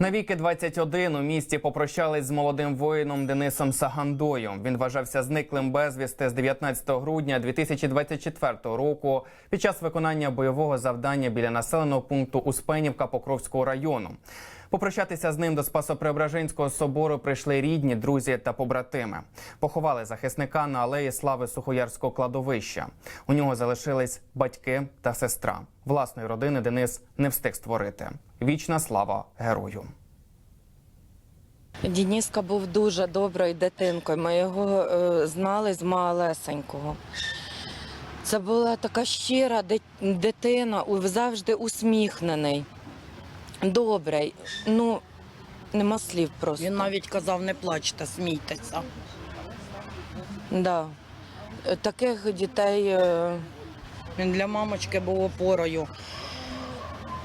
Навіки 21 у місті попрощались з молодим воїном Денисом Сагандою. Він вважався зниклим безвісти з 19 грудня 2024 року під час виконання бойового завдання біля населеного пункту Успенівка Покровського району. Попрощатися з ним до Спасо-Преображенського собору прийшли рідні, друзі та побратими. Поховали захисника на алеї слави Сухоярського кладовища. У нього залишились батьки та сестра. Власної родини Денис не встиг створити. Вічна слава герою. Дініска був дуже доброю дитинкою. Ми його е, знали з малесенького. Це була така щира дитина, завжди усміхнений, добрий. Ну, нема слів просто. Він навіть казав, не плачте, смійтеся. Да. Таких дітей е, Він для мамочки був опорою.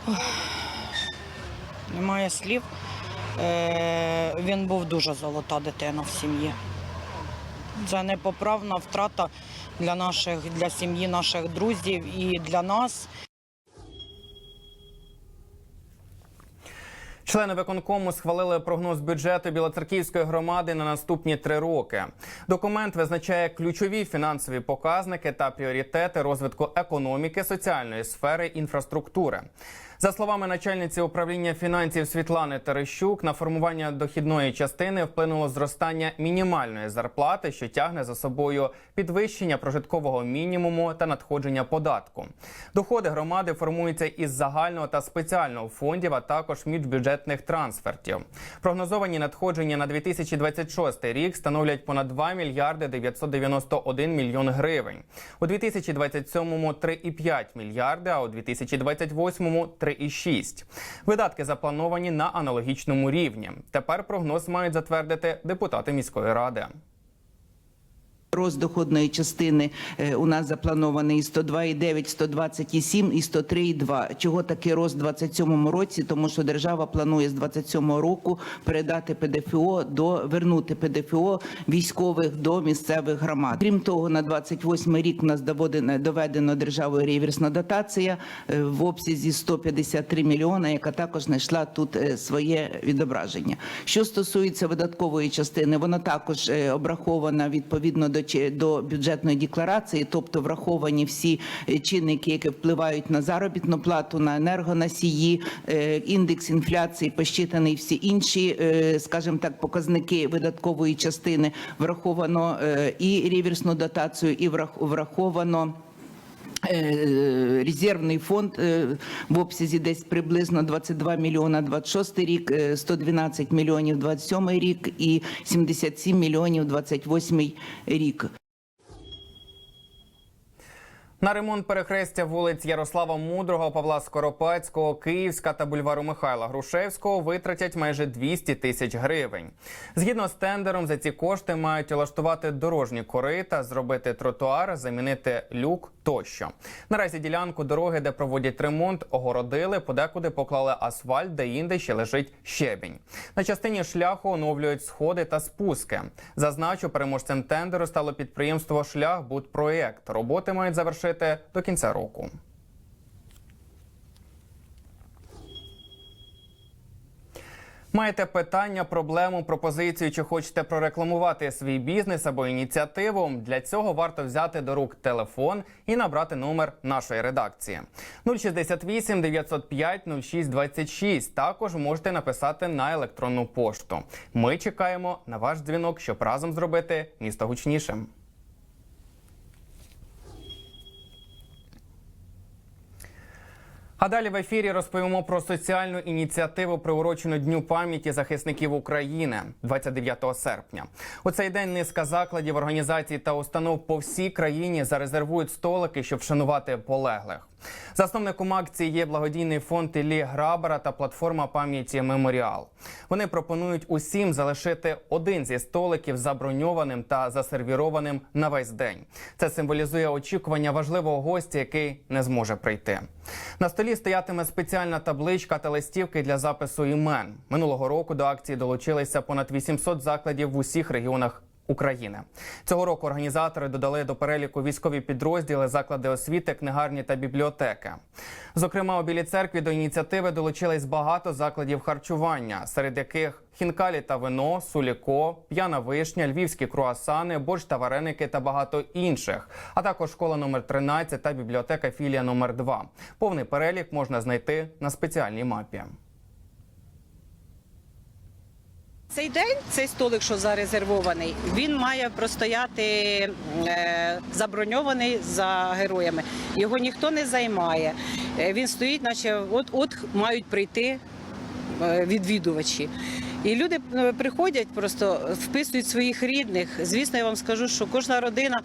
Ох, Немає слів. Е, він був дуже золота дитина в сім'ї. Це непоправна втрата для наших, для сім'ї наших друзів і для нас. Члени виконкому схвалили прогноз бюджету Білоцерківської громади на наступні три роки. Документ визначає ключові фінансові показники та пріоритети розвитку економіки, соціальної сфери, інфраструктури. За словами начальниці управління фінансів Світлани Терещук, на формування дохідної частини вплинуло зростання мінімальної зарплати, що тягне за собою підвищення прожиткового мінімуму та надходження податку. Доходи громади формуються із загального та спеціального фондів, а також міжбюджетних трансфертів. Прогнозовані надходження на 2026 рік становлять понад 2 мільярди 991 мільйон гривень. У 2027-му 3,5 мільярди, а у 2028-му 3,6. Видатки заплановані на аналогічному рівні. Тепер прогноз мають затвердити депутати міської ради. Рост доходної частини е, у нас запланований 102,9, 120,7 і 103,2. Чого такий рост у 27 році? Тому що держава планує з 27 року передати ПДФО до вернути ПДФО військових до місцевих громад. Крім того, на 28 рік у нас доведено, доведено державою реверсна дотація е, в обсязі 153 мільйона, яка також знайшла тут е, своє відображення. Що стосується видаткової частини, вона також обрахована відповідно до до бюджетної декларації, тобто враховані всі е, чинники, які впливають на заробітну плату, на енергоносії, е, індекс інфляції, посчитаний всі інші, е, скажімо так, показники видаткової частини. Враховано і реверсну дотацію, і врах- враховано. Е, Резервний фонд е, в обсязі десь приблизно 22 мільйона 26 рік, е, 112 мільйонів 27 рік і 77 мільйонів 28 рік. На ремонт перехрестя вулиць Ярослава Мудрого, Павла Скоропадського, Київська та бульвару Михайла Грушевського витратять майже 200 тисяч гривень. Згідно з тендером, за ці кошти мають влаштувати дорожні корита, зробити тротуар, замінити люк тощо. Наразі ділянку дороги, де проводять ремонт, огородили, подекуди поклали асфальт, де інде ще лежить щебінь. На частині шляху оновлюють сходи та спуски. Зазначу, переможцем тендеру стало підприємство Шлях Будпроєкт. Роботи мають завершити до кінця року. Маєте питання, проблему, пропозицію, чи хочете прорекламувати свій бізнес або ініціативу? Для цього варто взяти до рук телефон і набрати номер нашої редакції 068 905 06 26. Також можете написати на електронну пошту. Ми чекаємо на ваш дзвінок, щоб разом зробити місто гучнішим. А далі в ефірі розповімо про соціальну ініціативу, приурочену Дню пам'яті захисників України 29 серпня. У цей день низка закладів, організацій та установ по всій країні зарезервують столики, щоб вшанувати полеглих. Засновником акції є благодійний фонд Іллі Грабара та платформа пам'яті Меморіал. Вони пропонують усім залишити один зі столиків заброньованим та засервірованим на весь день. Це символізує очікування важливого гостя, який не зможе прийти. На столі стоятиме спеціальна табличка та листівки для запису імен. Минулого року до акції долучилися понад 800 закладів в усіх регіонах України цього року організатори додали до переліку військові підрозділи, заклади освіти, книгарні та бібліотеки. Зокрема, у Білій церкві до ініціативи долучились багато закладів харчування, серед яких хінкалі та вино, суліко, п'яна вишня, львівські круасани, борщ та вареники та багато інших. А також школа номер 13 та бібліотека філія номер 2 Повний перелік можна знайти на спеціальній мапі. Цей день, цей столик, що зарезервований, він має простояти е, заброньований за героями. Його ніхто не займає. Е, він стоїть, наче от от мають прийти е, відвідувачі. І люди е, приходять, просто вписують своїх рідних. Звісно, я вам скажу, що кожна родина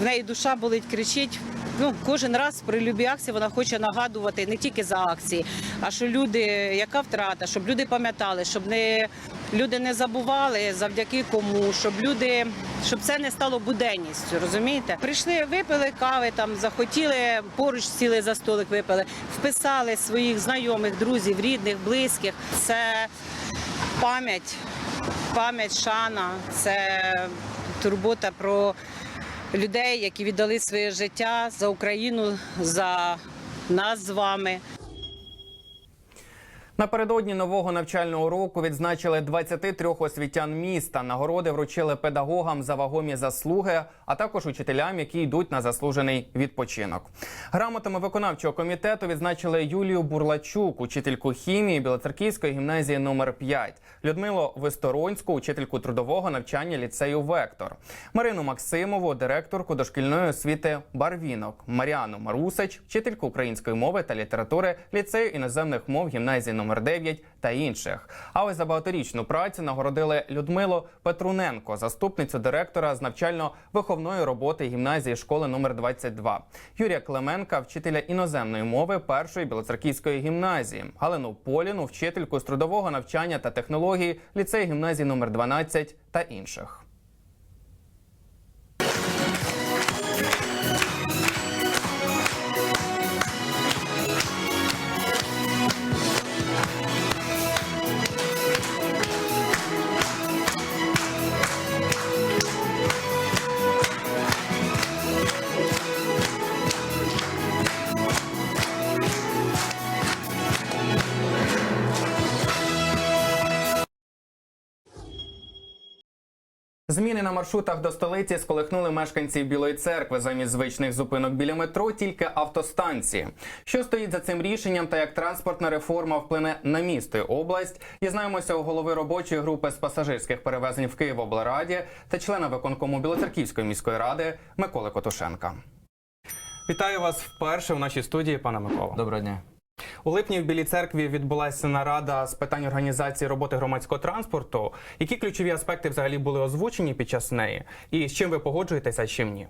в неї душа болить, кричить. Ну, кожен раз при любій акції вона хоче нагадувати не тільки за акції, а що люди, яка втрата, щоб люди пам'ятали, щоб не люди не забували завдяки кому, щоб люди, щоб це не стало буденністю. Розумієте? Прийшли, випили кави, там захотіли поруч сіли за столик, випили, вписали своїх знайомих, друзів, рідних, близьких. Це пам'ять, пам'ять, шана, це турбота про людей, які віддали своє життя за Україну, за нас з вами. Напередодні нового навчального року відзначили 23 освітян міста. Нагороди вручили педагогам за вагомі заслуги, а також учителям, які йдуть на заслужений відпочинок. Грамотами виконавчого комітету відзначили Юлію Бурлачук, учительку хімії Білоцерківської гімназії номер 5 Людмилу Висторонську, учительку трудового навчання ліцею Вектор, Марину Максимову, директорку дошкільної освіти Барвінок, Маріану Марусич, вчительку української мови та літератури ліцею іноземних мов гімназії номер 9 та інших. А ось за багаторічну працю нагородили Людмилу Петруненко, заступницю директора з навчально-виховної роботи гімназії школи номер 22 Юрія Клименка, вчителя іноземної мови першої білоцерківської гімназії, Галину Поліну, вчительку з трудового навчання та технології ліцею гімназії номер 12 та інших. Зміни на маршрутах до столиці сколихнули мешканців Білої церкви замість звичних зупинок біля метро, тільки автостанції. Що стоїть за цим рішенням та як транспортна реформа вплине на місто і область, дізнаємося у голови робочої групи з пасажирських перевезень в Києвоблраді та члена виконкому Білоцерківської міської ради Миколи Котушенка. Вітаю вас вперше в нашій студії, пане Микола. Доброго дня. У липні в Білій церкві відбулася нарада з питань організації роботи громадського транспорту. Які ключові аспекти взагалі були озвучені під час неї? І з чим ви погоджуєтеся, а чим ні?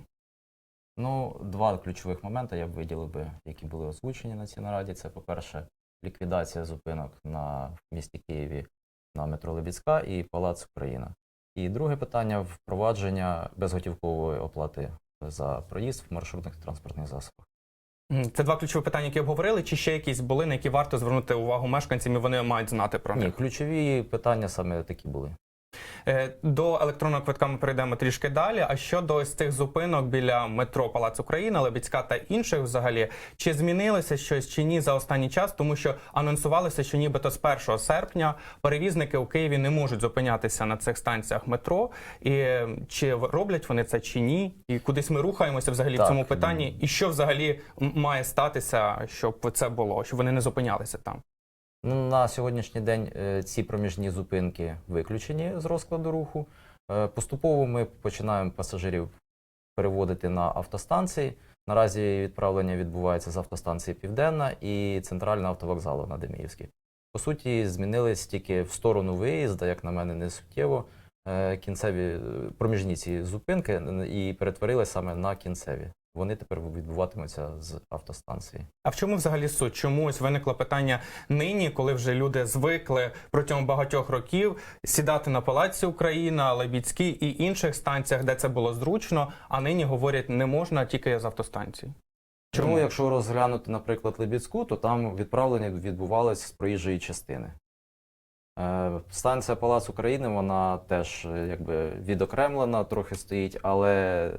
Ну, два ключових моменти я б виділив би, які були озвучені на цій нараді. Це, по-перше, ліквідація зупинок на місті Києві на метро Лебідська і Палац Україна. І друге питання впровадження безготівкової оплати за проїзд в маршрутних транспортних засобах. Це два ключові питання, які обговорили, чи ще якісь були, на які варто звернути увагу мешканцям, і вони мають знати про Ні, ключові питання саме такі були. Е, До електронного квитка ми перейдемо трішки далі. А щодо ось цих зупинок біля метро Палац Україна, Лебідська та інших, взагалі, чи змінилося щось чи ні за останній час? Тому що анонсувалося, що нібито з 1 серпня перевізники у Києві не можуть зупинятися на цих станціях метро. І чи роблять вони це чи ні? І кудись ми рухаємося взагалі в цьому питанні? І що взагалі має статися, щоб це було, щоб вони не зупинялися там? Ну, на сьогоднішній день е, ці проміжні зупинки виключені з розкладу руху. Е, Поступово ми починаємо пасажирів переводити на автостанції. Наразі відправлення відбувається з автостанції Південна і центрального автовокзалу на Деміївській. По суті, змінились тільки в сторону виїзду, як на мене, не суттєво. е, Кінцеві проміжні ці зупинки і перетворились саме на кінцеві. Вони тепер відбуватимуться з автостанції. А в чому взагалі суть? Чому ось виникло питання нині, коли вже люди звикли протягом багатьох років сідати на палаці Україна, Лебідській і інших станціях, де це було зручно, а нині говорять не можна тільки з автостанцій. Чому? Чому, якщо розглянути, наприклад, Лебідську, то там відправлення відбувалося з проїжджої частини. Е, Станція Палац України, вона теж е, якби відокремлена, трохи стоїть, але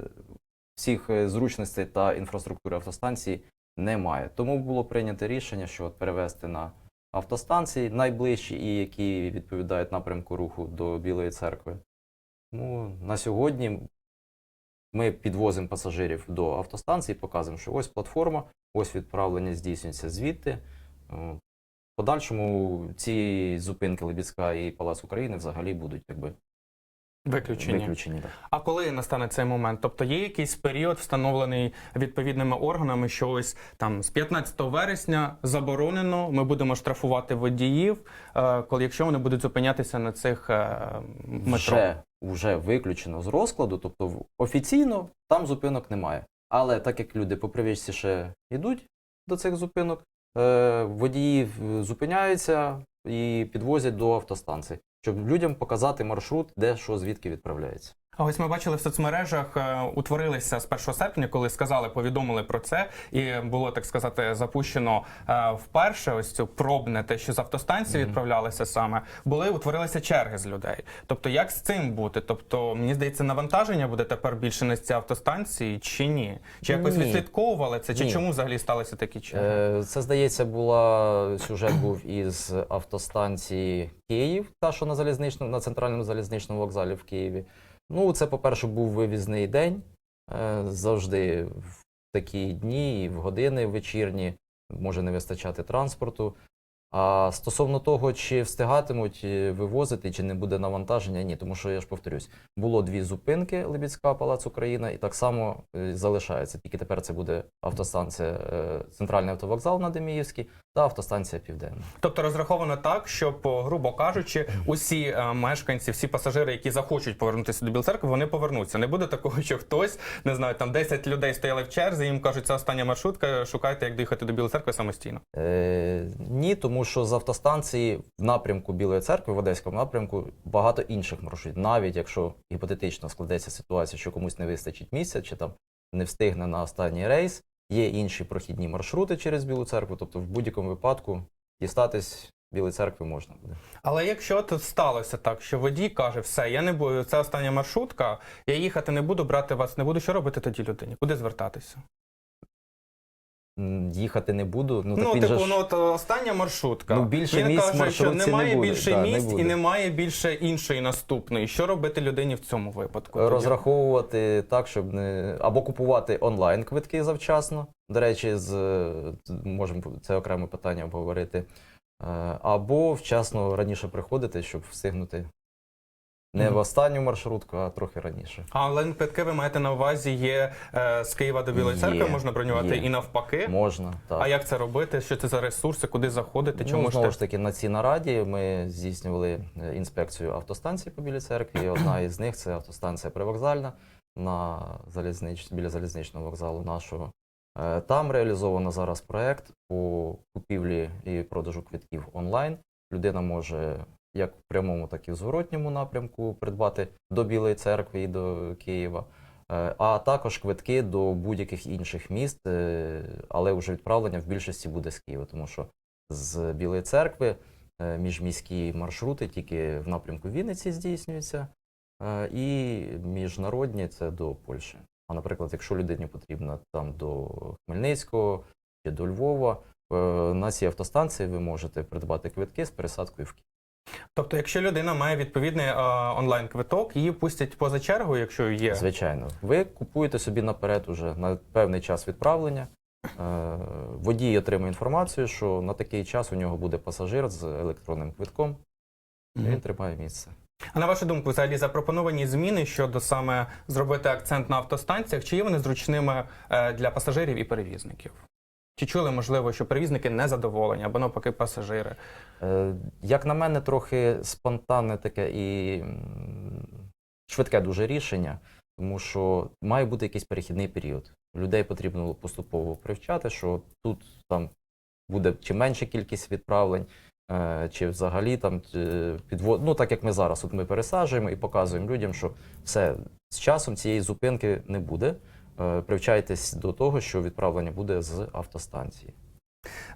всіх е, зручностей та інфраструктури автостанції немає. Тому було прийнято рішення, що от перевести на автостанції найближчі і які відповідають напрямку руху до Білої церкви. Тому на сьогодні ми підвозимо пасажирів до автостанції, показуємо, що ось платформа, ось відправлення здійснюється звідти. В подальшому ці зупинки Лебідська і Палац України взагалі будуть якби Виключені. виключені. так. А коли настане цей момент? Тобто є якийсь період, встановлений відповідними органами, що ось там з 15 вересня заборонено, ми будемо штрафувати водіїв, е, коли якщо вони будуть зупинятися на цих е, метро. Вже, вже виключено з розкладу, тобто офіційно там зупинок немає. Але так як люди по привичці ще йдуть до цих зупинок, е, водії зупиняються і підвозять до автостанції, щоб людям показати маршрут, де що звідки відправляється. А ось ми бачили в соцмережах, е, утворилися з 1 серпня, коли сказали, повідомили про це, і було так сказати запущено е, вперше. Ось цю пробне те, що з автостанції відправлялися саме, були утворилися черги з людей. Тобто, як з цим бути? Тобто, мені здається, навантаження буде тепер більше на ці автостанції, чи ні? Чи якось Ні. відслідковували це? Чи Ні. чому взагалі сталися такі черги? Е, Це, здається, була сюжет був із автостанції Київ, та що на залізничному, на центральному залізничному вокзалі в Києві. Ну, це, по-перше, був вивізний день. Е, Завжди в такі дні і в години вечірні може не вистачати транспорту. А стосовно того, чи встигатимуть е, вивозити, чи не буде навантаження, ні, тому що я ж повторюсь, було дві зупинки Лебідська Палац Україна, і так само е, залишається. Тільки тепер це буде автостанція е, Центральний автовокзал на Деміївській та автостанція Південна. Тобто розраховано так, щоб, грубо кажучи, усі мешканці, всі пасажири, які захочуть повернутися до Білоцеркви, вони повернуться. Не буде такого, що хтось не знаю, там 10 людей стояли в черзі, їм кажуть, це остання маршрутка. Шукайте, як доїхати до Білоцеркви самостійно. Е, ні, тому що з автостанції в напрямку Білої церкви, в Одеському напрямку, багато інших маршрутів. Навіть якщо гіпотетично складеться ситуація, що комусь не вистачить місця, чи там не встигне на останній рейс, є інші прохідні маршрути через Білу церкву. Тобто, в будь-якому випадку дістатись Білої церкви можна буде. Але якщо тут сталося так, що водій каже, все, я не буду, це остання маршрутка, я їхати не буду, брати вас не буду. Що робити тоді людині? Куди звертатися? Їхати не буду. Ну, Ну, так він типу, же ж... ну от остання маршрутка. Ну, більше Він місць каже, що не немає буде. більше Да, не місць і немає більше іншої наступної. Що робити людині в цьому випадку? розраховувати так, щоб не або купувати онлайн квитки завчасно. До речі, з можемо це окреме питання обговорити. Е, Або вчасно раніше приходити, щоб встигнути не в останню маршрутку, а трохи раніше. А онлайн-квитки ви маєте на увазі є е, з Києва до Білої Є, церкви, можна бронювати є. і навпаки. Можна так. А як це робити? Що це за ресурси? Куди заходити? Чи ну, можете знову ж таки, на цій нараді ми здійснювали е, інспекцію автостанцій по Білій церкві. І одна із них це автостанція привокзальна на залізнич... біля залізничного вокзалу нашого. Е, Там реалізовано зараз проект по купівлі і продажу квитків онлайн. Людина може як в прямому, так і в зворотньому напрямку придбати до Білої церкви і до Києва. Е, А також квитки до будь-яких інших міст, е, але вже відправлення в більшості буде з Києва, тому що з Білої церкви е, міжміські маршрути тільки в напрямку Вінниці здійснюються, і міжнародні це до Польщі. А наприклад, якщо людині потрібно там до Хмельницького чи до Львова, на цій автостанції ви можете придбати квитки з пересадкою в Київ. Тобто, якщо людина має відповідний е, онлайн-квиток, її пустять поза чергу, якщо є. Звичайно, ви купуєте собі наперед уже на певний час відправлення. Е, Водій отримує інформацію, що на такий час у нього буде пасажир з електронним квитком, і Мгм. він тримає місце. А на вашу думку, взагалі запропоновані зміни щодо саме зробити акцент на автостанціях, чи є вони зручними е, для пасажирів і перевізників? Чи чули, можливо, що перевізники не задоволені або навпаки пасажири? Е, Як на мене, трохи спонтанне таке і швидке дуже рішення, тому що має бути якийсь перехідний період. Людей потрібно поступово привчати, що тут там буде чи менша кількість відправлень, е, чи взагалі там е, підвод... Ну, так як ми зараз, от ми пересаджуємо і показуємо людям, що все з часом цієї зупинки не буде. Е, Привчайтесь до того, що відправлення буде з автостанції.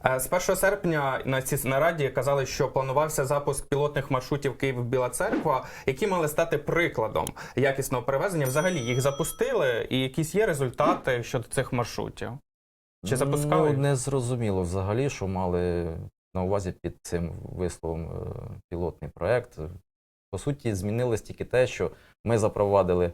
Е, З 1 серпня на цій нараді казали, що планувався запуск пілотних маршрутів Київ-Біла Церква, які мали стати прикладом якісного перевезення. Взагалі їх запустили, і якісь є результати щодо цих маршрутів. Чи запускали? Ну, не зрозуміло взагалі, що мали на увазі під цим висловом е, пілотний проект. По суті, змінилось тільки те, що ми запровадили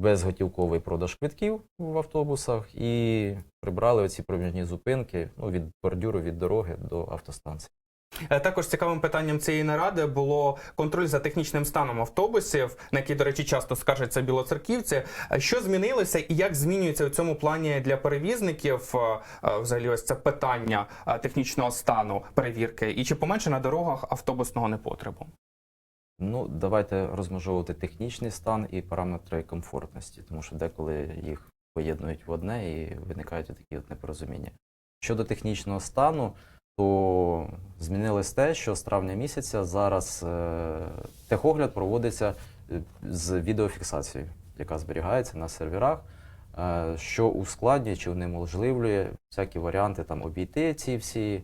безготівковий продаж квитків в автобусах і прибрали оці проміжні зупинки ну, від бордюру, від дороги до автостанції. Е, Також цікавим питанням цієї наради було контроль за технічним станом автобусів, на який, до речі, часто скаржаться білоцерківці. Е, Що змінилося і як змінюється у цьому плані для перевізників е, взагалі ось це питання технічного стану перевірки, і чи поменше на дорогах автобусного непотребу? Ну, давайте розмежовувати технічний стан і параметри комфортності, тому що деколи їх поєднують в одне і виникають такі от непорозуміння. Щодо технічного стану, то змінилось те, що з травня місяця зараз е, техогляд проводиться е, з відеофіксацією, яка зберігається на серверах, е, що ускладнює чи унеможливлює всякі варіанти там обійти ці всі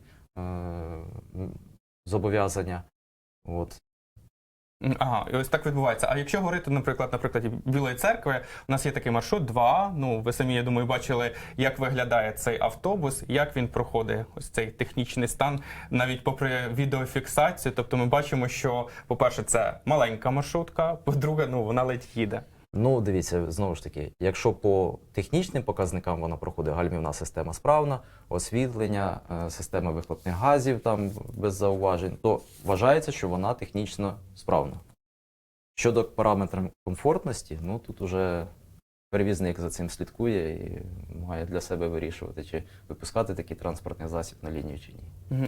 зобов'язання. От. Ага, і ось так відбувається. А якщо говорити, наприклад, на прикладі Білої церкви, у нас є такий маршрут 2. Ну, ви самі, я думаю, бачили, як виглядає цей автобус, як він проходить ось цей технічний стан, навіть попри відеофіксацію. Тобто ми бачимо, що, по-перше, це маленька маршрутка, по-друге, ну вона ледь їде. Ну, дивіться, знову ж таки, якщо по технічним показникам вона проходить, гальмівна система справна, освітлення, е, система вихлопних газів там без зауважень, то вважається, що вона технічно справна. Щодо параметрів комфортності, ну тут уже перевізник за цим слідкує і має для себе вирішувати, чи випускати такий транспортний засіб на лінію чи ні.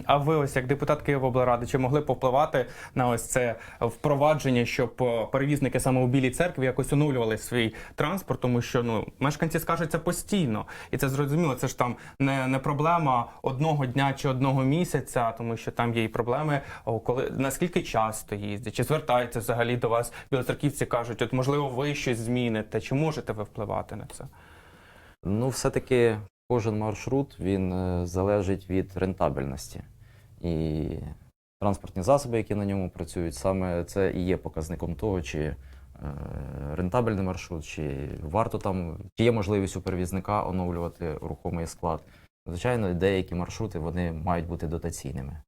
А ви, ось як депутат Києвоблради, чи могли повпливати на ось це впровадження, щоб е, перевізники саме у Білій церкві якось оновлювали свій транспорт, тому що ну мешканці скаржаться постійно, і це зрозуміло. Це ж там не, не проблема одного дня чи одного місяця, тому що там є і проблеми, коли наскільки часто їздять, чи звертаються взагалі до вас білоцерківці, кажуть, от можливо, ви щось зміните, чи можете ви впливати на це? Ну, все-таки кожен маршрут він е, залежить від рентабельності. І транспортні засоби, які на ньому працюють, саме це і є показником того, чи е, рентабельний маршрут, чи варто там, чи є можливість у перевізника оновлювати рухомий склад. Звичайно, деякі маршрути вони мають бути дотаційними.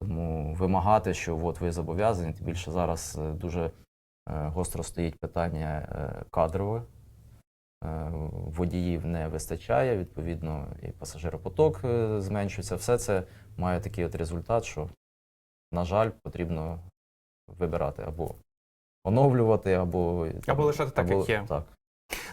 Тому вимагати, що от ви зобов'язані, тим більше зараз е, дуже гостро стоїть питання е, кадрове. Е, Водіїв не вистачає, відповідно, і пасажиропоток е, зменшується. Все це має такий от результат, що, на жаль, потрібно вибирати або оновлювати, або, Або лишати так, як є. Так.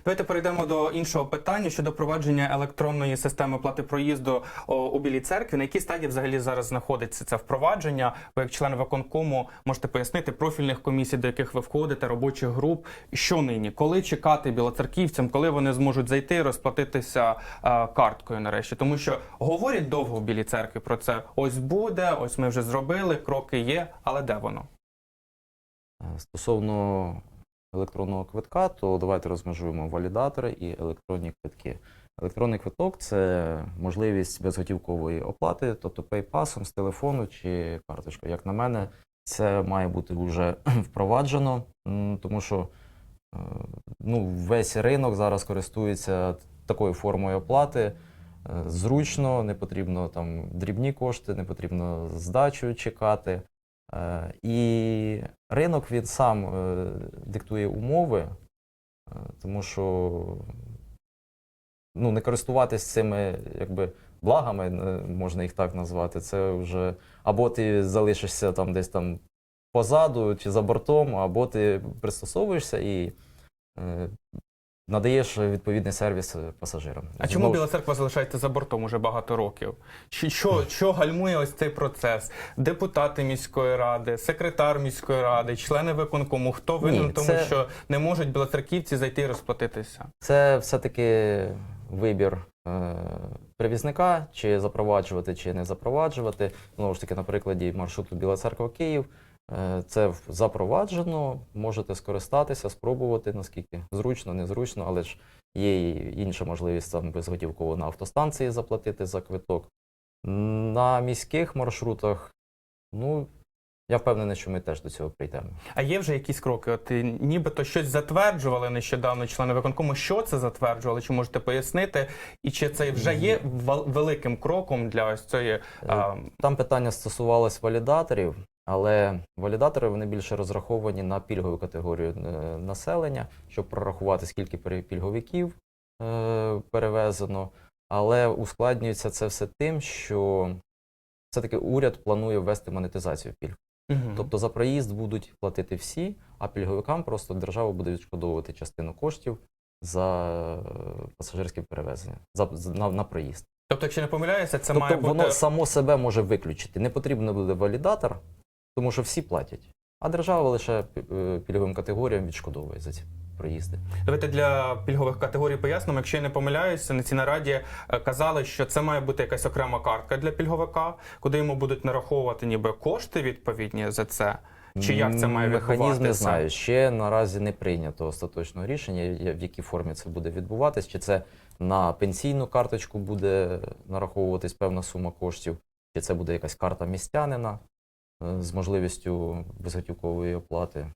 Давайте перейдемо до іншого питання щодо провадження електронної системи плати проїзду у Білій церкві. На якій стадії взагалі зараз знаходиться це впровадження? Ви як член виконкому можете пояснити профільних комісій, до яких ви входите, робочих груп. Що нині? Коли чекати білоцерківцям, коли вони зможуть зайти і розплатитися е, карткою нарешті? Тому що говорять довго в Білій церкві про це. Ось буде, ось ми вже зробили, кроки є, але де воно? Е, Стосовно електронного квитка, то давайте розмежуємо валідатори і електронні квитки. Електронний квиток це можливість безготівкової оплати, тобто пейпасом з телефону чи карточкою. Як на мене, це має бути вже впроваджено, тому що е, ну, весь ринок зараз користується такою формою оплати. Е, Зручно, не потрібно там дрібні кошти, не потрібно здачу чекати. Е, І ринок він сам е, диктує умови, е, тому що ну, не користуватись цими якби, благами, можна їх так назвати, це вже або ти залишишся там десь там позаду чи за бортом, або ти пристосовуєшся і надаєш відповідний сервіс е, пасажирам. А чому Біла церква залишається за бортом уже багато років? Що, що, що гальмує ось цей процес? Депутати міської ради, секретар міської ради, члени виконкому. Хто винен Ні, тому, це- що не можуть білоцерківці зайти і розплатитися? Це все-таки вибір е, перевізника, чи запроваджувати, чи не запроваджувати. Знову ж таки, на прикладі маршруту Біла Церква Київ. Е, Це запроваджено, можете скористатися, спробувати, наскільки зручно, незручно, але ж Є і інша можливість там безготівково на автостанції заплатити за квиток. На міських маршрутах, ну, я впевнений, що ми теж до цього прийдемо. А є вже якісь кроки? От нібито щось затверджували нещодавно члени виконкому. Що це затверджували? Чи можете пояснити? І чи це вже є вел- великим кроком для ось цієї а, Там питання стосувалось валідаторів, але валідатори вони більше розраховані на пільгову категорію е, населення, щоб прорахувати, скільки пільговиків е, перевезено. Але ускладнюється це все тим, що все-таки уряд планує ввести монетизацію пільг. мгм. Тобто за проїзд будуть платити всі, а пільговикам просто держава буде відшкодовувати частину коштів за е, пасажирське перевезення, за, на, на проїзд. Тобто, якщо не помиляюся, це тобто має бути воно само себе може виключити. Не потрібно буде валідатор, тому що всі платять. А держава лише е, пільговим категоріям відшкодовує за ці проїзди. Давайте для пільгових категорій пояснимо. Якщо я не помиляюся, на цій нараді е, казали, що це має бути якась окрема картка для пільговика, куди йому будуть нараховувати ніби кошти відповідні за це. Чи як це має Механізм не знаю. Ще наразі не прийнято остаточного рішення, в якій формі це буде відбуватись. Чи це на пенсійну карточку буде нараховуватись певна сума коштів, чи це буде якась карта містянина з можливістю безготівкової оплати.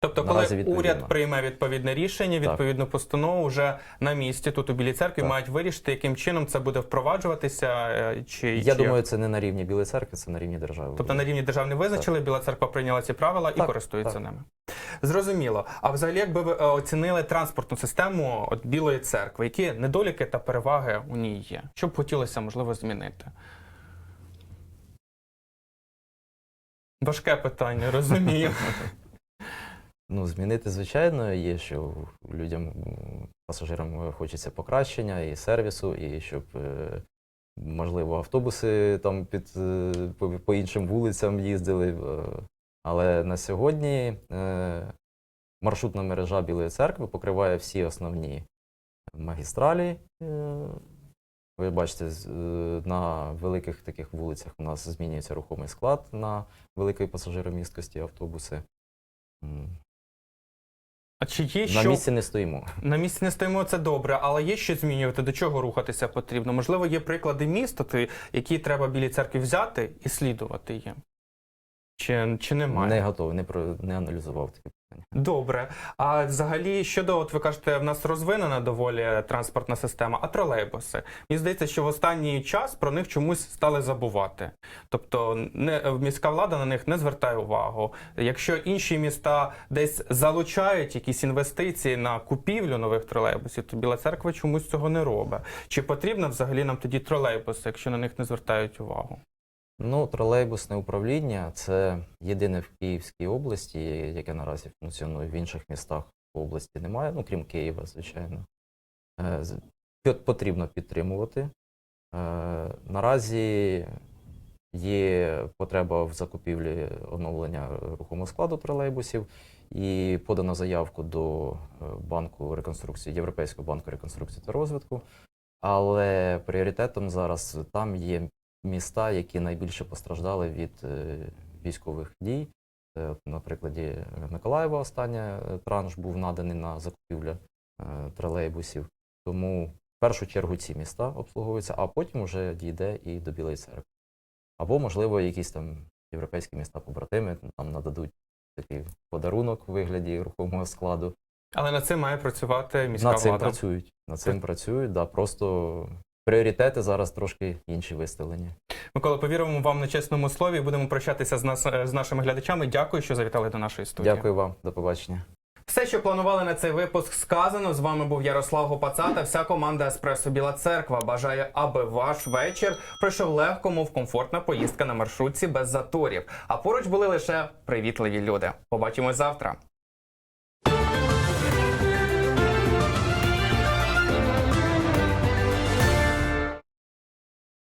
Тобто, коли відповідно. уряд прийме відповідне рішення, Так. відповідну постанову вже на місці тут у Білій церкві Так. мають вирішити, яким чином це буде впроваджуватися. е, Чи Я чи думаю, це не на рівні Білої церкви, це на рівні держави. Тобто на рівні державні визначили, Біла церква прийняла ці правила і Так, користується так. ними. Зрозуміло. А взагалі, якби ви е, оцінили транспортну систему от Білої церкви, які недоліки та переваги у ній є? Що б хотілося, можливо, змінити? Важке питання, розумію. Ну, змінити, звичайно, є, що людям, пасажирам хочеться покращення і сервісу, і щоб, е, можливо, автобуси там під, е, по, по іншим вулицям їздили. е. Але на сьогодні маршрутна мережа Білої церкви покриває всі основні магістралі. Ви бачите, е, на великих таких вулицях у нас змінюється рухомий склад на великої пасажиромісткості автобуси. А чи є на що місці не стоїмо. на місці не стоїмо, це добре, але є що змінювати, до чого рухатися потрібно? Можливо, є приклади міст, от, і- які треба білій церкві взяти і слідувати їм. Чи, чи немає? Не готовий, не, про, не аналізував питання. Добре. А взагалі щодо, от ви кажете, в нас розвинена доволі транспортна система, а тролейбуси. Мені здається, що в останній час про них чомусь стали забувати. Тобто, не міська влада на них не звертає увагу. Якщо інші міста десь залучають якісь інвестиції на купівлю нових тролейбусів, то Біла церква чомусь цього не робить. Чи потрібно взагалі нам тоді тролейбуси, якщо на них не звертають увагу? Ну, тролейбусне управління це єдине в Київській області, яке наразі функціонує в інших містах в області немає, ну крім Києва, звичайно. Е, Потрібно підтримувати. Е, Наразі є потреба в закупівлі оновлення рухомого складу тролейбусів і подано заявку до е, банку реконструкції, Європейського банку реконструкції та розвитку. Але пріоритетом зараз там є міста, які найбільше постраждали від е, військових дій. Це, от, на прикладі Миколаєва останній транш був наданий на закупівлю е, тролейбусів. Тому в першу чергу ці міста обслуговуються, а потім вже дійде і до Білої церкви. Або, можливо, якісь там європейські міста побратими нам нададуть такий подарунок у вигляді рухомого складу. Але над цим має працювати міська Над цим влада. працюють. Над цим працюють, да, просто пріоритети зараз трошки інші виставлені. Микола, повіримо вам на чесному слові. Будемо прощатися з нас з нашими глядачами. Дякую, що завітали до нашої студії. Дякую вам, до побачення. Все, що планували на цей випуск, сказано. З вами був Ярослав Гопаца та вся команда Еспресо Біла Церква. Бажаю, аби ваш вечір пройшов легко, мов комфортна поїздка на маршрутці без заторів. А поруч були лише привітливі люди. Побачимось завтра.